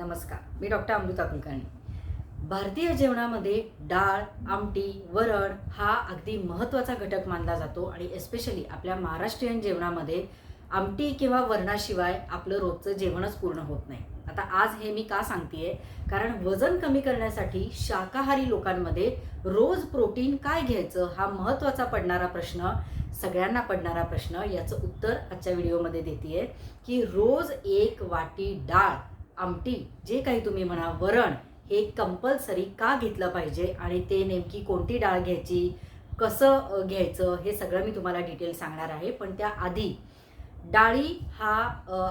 नमस्कार मी डॉक्टर अमृता कुलकर्णी. भारतीय जेवणामध्ये डाळ आमटी वरण हा अगदी महत्त्वाचा घटक मानला जातो आणि एस्पेशली आपल्या महाराष्ट्रीयन जेवणामध्ये आमटी किंवा वरणाशिवाय आपलं रोजचं जेवणच पूर्ण होत नाही. आता आज हे मी का सांगतेय? कारण वजन कमी करण्यासाठी शाकाहारी लोकांमध्ये रोज प्रोटीन काय घ्यायचं हा महत्त्वाचा पडणारा प्रश्न सगळ्यांना पडणारा प्रश्न याचं उत्तर आजच्या व्हिडिओमध्ये देते की रोज एक वाटी डाळ आमटी जे काही तुम्ही म्हणा वरण हे कंपल्सरी का घेतलं पाहिजे आणि ते नेमकी कोणती डाळ घ्यायची कसं घ्यायचं हे सगळं मी तुम्हाला डिटेल सांगणार आहे. पण त्याआधी डाळी हा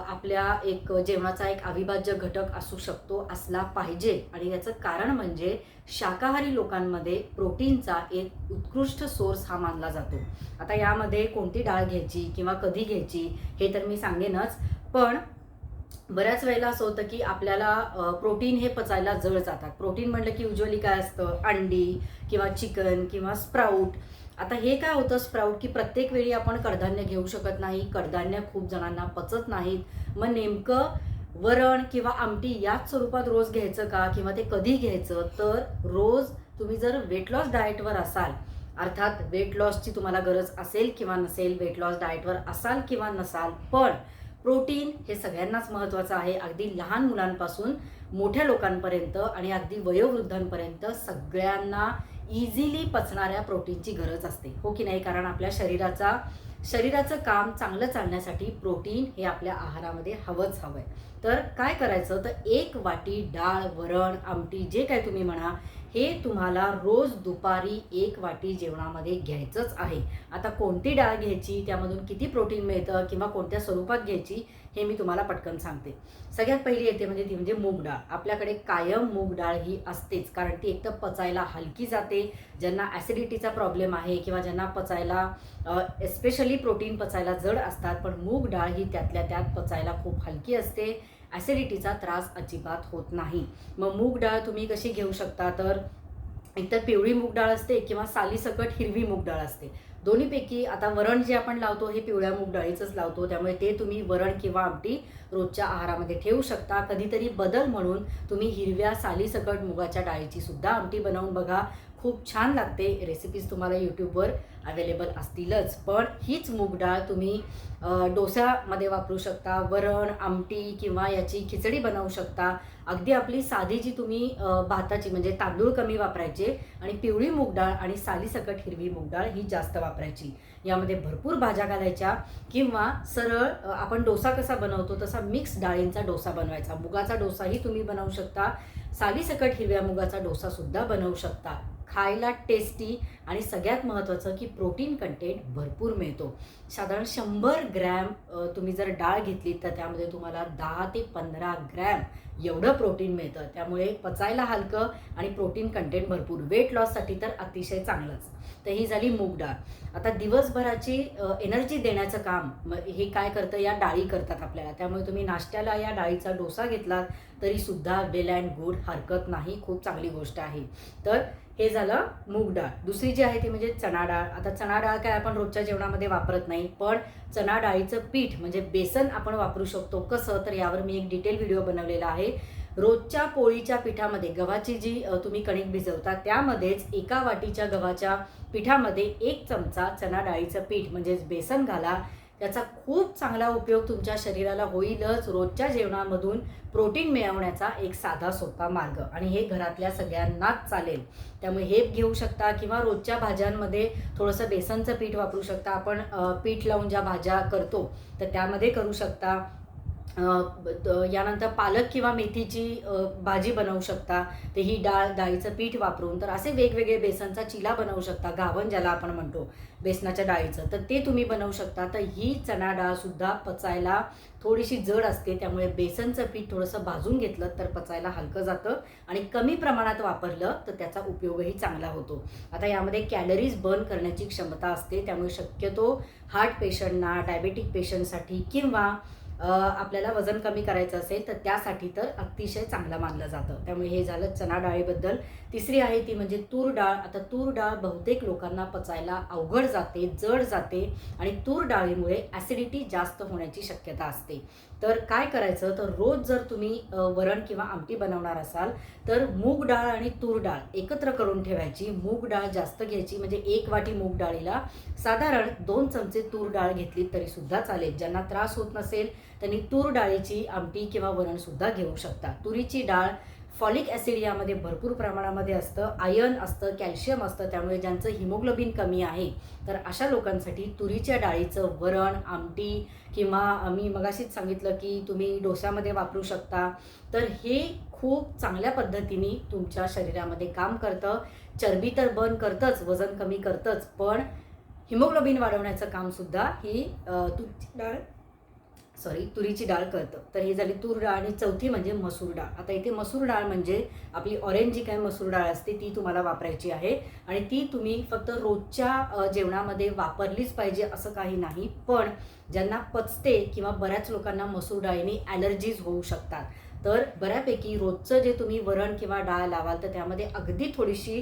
आपल्या एक जेवणाचा एक अविभाज्य घटक असू शकतो असला पाहिजे. आणि याचं कारण म्हणजे शाकाहारी लोकांमध्ये प्रोटीनचा एक उत्कृष्ट सोर्स हा मानला जातो. आता यामध्ये कोणती डाळ घ्यायची किंवा कधी घ्यायची हे तर मी सांगेनच. पण बऱ्याच वेळेला असं होतं की आपल्याला प्रोटीन हे पचायला जड जातात. प्रोटीन म्हटलं की युजली काय असतं? अंडी किंवा चिकन किंवा स्प्राऊट आता हे काय होतं स्प्राऊट की प्रत्येक वेळी आपण कडधान्य घेऊ शकत नाही. कडधान्य खूप जणांना पचत नाहीत. मग नेमकं वरण किंवा आमटी याच स्वरूपात रोज घ्यायचं का? किंवा ते कधी घ्यायचं? तर रोज तुम्ही जर वेट लॉस डाएटवर असाल अर्थात वेट लॉसची तुम्हाला गरज असेल किंवा नसेल वेट लॉस डाएटवर असाल किंवा नसाल पण प्रोटीन हे सगळ्यांनाच महत्त्वाचं आहे. अगदी लहान मुलांपासून मोठ्या लोकांपर्यंत आणि अगदी वयोवृद्धांपर्यंत सगळ्यांना इझिली पचणाऱ्या प्रोटीनची गरज असते. हो की नाही? कारण आपल्या शरीराचा शरीराचं काम चांगलं चालण्यासाठी प्रोटीन हे आपल्या आहारामध्ये हवंच हवं आहे तर काय करायचं? तर एक वाटी डाळ वरण आमटी जे काय तुम्ही म्हणा हे तुम्हाला रोज दुपारी एक वाटी जेवणामध्ये घ्यायचंच आहे. आता कोणती डाळ घ्यायची त्यामधून किती प्रोटीन मिळतं किंवा कोणत्या स्वरूपात घ्यायची हे मी तुम्हाला पटकन सांगते. सगळ्यात पहिली येते म्हणजे ती म्हणजे मूग डाळ. आपल्याकडे कायम मूग डाळ ही असतेच कारण ती एक तर पचायला हलकी जाते ज्यांना ॲसिडिटीचा प्रॉब्लेम आहे किंवा ज्यांना पचायला एस्पेशली प्रोटीन पचायला जड असतात पण मूग डाळ ही त्यातल्या त्यात पचायला खूप हलकी असते. ॲसिडिटीचा त्रास अजिबात होत नाही. मग मूग डाळ तुम्ही कशी घेऊ शकता? तर एकतर पिवळी मूग डाळ असते किंवा सालीसकट हिरवी मूग डाळ असते. दोन्हीपैकी आता वरण जे आपण लावतो हे पिवळ्या मूग डाळीचंच लावतो. त्यामुळे ते तुम्ही वरण किंवा आमटी रोजच्या आहारामध्ये ठेवू शकता. कधीतरी बदल म्हणून तुम्ही हिरव्या सालीसकट मुगाच्या डाळीची सुद्धा आमटी बनवून बघा. खूप छान लागते. रेसिपीज तुम्हाला यूट्यूबवर अवेलेबल असतीलच. पण हीच मूग डाळ तुम्ही डोसामध्ये डोस्यामध्ये वापरू शकता वरण आमटी किंवा याची खिचडी बनवू शकता. अगदी आपली साधी जी तुम्ही भाताची म्हणजे तांदूळ कमी वापरायचे आणि पिवळी मूग डाळ आणि सालीसकट हिरवी मूग डाळ ही जास्त वापरायची. यामध्ये भरपूर भाज्या घालायच्या किंवा सरळ आपण डोसा कसा बनवतो तसा मिक्स डाळींचा डोसा बनवायचा. मुगाचा डोसाही तुम्ही बनवू शकता. सालीसकट हिरव्या मुगाचा डोसा सुद्धा बनवू शकता. खायला टेस्टी आणि सगळ्यात महत्त्वाचं की प्रोटीन कंटेंट भरपूर मिळतो. साधारण शंभर ग्रॅम तुम्ही जर डाळ घेतली तर त्यामध्ये तुम्हाला दहा ते पंधरा ग्रॅम एवढं प्रोटीन मिळतं. त्यामुळे पचायला हलकं आणि प्रोटीन कंटेंट भरपूर. वेट लॉससाठी तर अतिशय चांगलंच. तर ही झाली मूग डाळ. आता दिवसभराची एनर्जी देण्याचं काम हे काय करतं? या डाळी करतात आपल्याला. त्यामुळे तुम्ही नाश्त्याला या डाळीचा डोसा घेतलात तरी सुद्धा वेल अँड गुड हरकत नाही. खूप चांगली गोष्ट आहे. तर हे झालं मूग डाळ. दुसरी जी आहे ती म्हणजे चणा डाळ. आता चणा डाळ काय आपण रोजच्या जेवणामध्ये वापरत नाही पण चणा डाळीचं पीठ म्हणजे बेसन आपण वापरू शकतो. कसं? तर यावर मी एक डिटेल व्हिडिओ बनवलेला आहे. रोजच्या पोळीच्या पिठामध्ये गव्हाची जी तुम्ही कणिक भिजवता त्यामध्येच एका वाटीच्या गव्हाच्या पिठामध्ये एक चमचा चणा डाळीचं पीठ म्हणजेच बेसन घाला. त्याचा खूप चांगला उपयोग तुमच्या शरीराला होईलच रोजच्या जेवणामधून प्रोटीन मिळवण्याचा एक साधा सोपा मार्ग. आणि हे घरातल्या सगळ्यांनाच चालेल. त्यामुळे हे घेऊ शकता किंवा रोजच्या भाज्यांमध्ये थोडंसं बेसनचं पीठ वापरू शकता. आपण पीठ लावून ज्या भाज्या करतो तर त्यामध्ये करू शकता. यानंतर पालक किंवा मेथीची भाजी बनवू शकता. ते ही डाळ डाळीचं पीठ वापरून तर असे वेगवेगळे बेसनचा चिला बनवू शकता गावण ज्याला आपण म्हणतो बेसनाच्या डाळीचं. तर ते तुम्ही बनवू शकता. तर ही चणा डाळसुद्धा पचायला थोडीशी जड असते त्यामुळे बेसनचं पीठ थोडंसं भाजून घेतलं तर पचायला हलकं जातं आणि कमी प्रमाणात वापरलं तर त्याचा उपयोगही चांगला होतो. आता यामध्ये कॅलरीज बर्न करण्याची क्षमता असते त्यामुळे शक्यतो हार्ट पेशंटना डायबेटिक पेशंटसाठी किंवा आपल्याला वजन कमी करायचं असेल तर त्यासाठी तर अतिशय चांगलं मानलं जातं. त्यामुळे हे झालं चणा डाळीबद्दल. तिसरी आहे ती म्हणजे तूर डाळ. आता तूर डाळ बहुतेक लोकांना पचायला अवघड जाते जड जाते आणि तूर डाळीमुळे ॲसिडिटी जास्त होण्याची शक्यता असते. तर काय करायचं? तर रोज जर तुम्ही वरण किंवा आमटी बनवणार असाल तर मूग डाळ आणि तूर डाळ एकत्र करून ठेवायची. मूग डाळ जास्त घ्यायची म्हणजे एक वाटी मूग डाळीला. साधारण दोन चमचे तूर डाळ घेतली तरी सुद्धा चालेल. ज्यांना त्रास होत नसेल त्यांनी तूर डाळीची आमटी किंवा वरणसुद्धा घेऊ शकता. तुरीची डाळ फॉलिक ॲसिड यामध्ये भरपूर प्रमाणामध्ये असतं आयर्न असतं कॅल्शियम असतं त्यामुळे ज्यांचं हिमोग्लोबिन कमी आहे तर अशा लोकांसाठी तुरीच्या डाळीचं वरण आमटी किंवा मी मगाशीच सांगितलं की तुम्ही डोसामध्ये वापरू शकता तर हे खूप चांगल्या पद्धतीने तुमच्या शरीरामध्ये काम करतं. चरबी तर बर्न करतंच वजन कमी करतंच पण हिमोग्लोबिन वाढवण्याचं कामसुद्धा ही तुमची तुरीची डाळ सॉरी तुरीची डाळ करतं तर ही झाली तूर डाळ आणि चौथी म्हणजे मसूर डाळ. आता इथे मसूर डाळ म्हणजे आपली ऑरेंज जी काय मसूर डाळ असते ती तुम्हाला वापरायची आहे. आणि ती तुम्ही फक्त रोजच्या जेवणामध्ये वापरलीच पाहिजे असं काही नाही. पण ज्यांना पचते किंवा बऱ्याच लोकांना मसूर डाळीने ॲलर्जीज होऊ शकतात. तर बऱ्यापैकी रोजचं जे तुम्ही वरण किंवा डाळ लावाल तर त्यामध्ये अगदी थोडीशी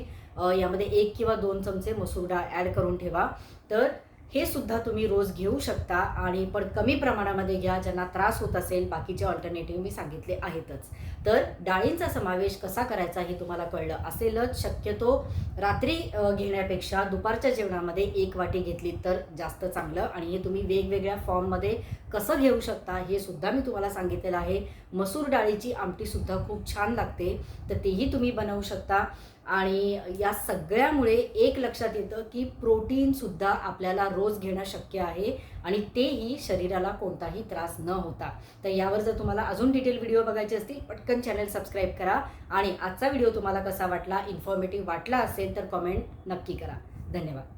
यामध्ये एक किंवा दोन चमचे मसूर डाळ ॲड करून ठेवा. तर हे सुद्धा तुम्ही रोज घेऊ शकता आणि पण कमी प्रमाणामध्ये घ्या ज्यांना त्रास होत असेल बाकीचे ऑल्टरनेटिव्ह मी सांगितले आहेतच. तर डाळींचा समावेश कसा करायचा हे तुम्हाला कळलं असेलच. शक्यतो रात्री घेण्यापेक्षा दुपारच्या जेवणामध्ये एक वाटी घेतली तर जास्त चांगलं आणि हे तुम्ही वेगवेगळ्या फॉर्ममध्ये कसं घेऊ शकता हे सुद्धा मी तुम्हाला सांगितलेलं आहे. मसूर डाळीची आमटीसुद्धा खूप छान लागते. तर तेही तुम्ही बनवू शकता. आणि या सगळ्यामुळे एक लक्षात येतं की प्रोटीनसुद्धा आपल्याला रोज घेणं शक्य आहे आणि तेही शरीराला कोणताही त्रास न होता. तर यावर जर तुम्हाला अजून डिटेल व्हिडिओ बघायचे असतील पटकन चॅनल सबस्क्राईब करा. आणि आजचा व्हिडिओ तुम्हाला कसा वाटला इन्फॉर्मेटिव्ह वाटला असेल तर कमेंट नक्की करा. धन्यवाद.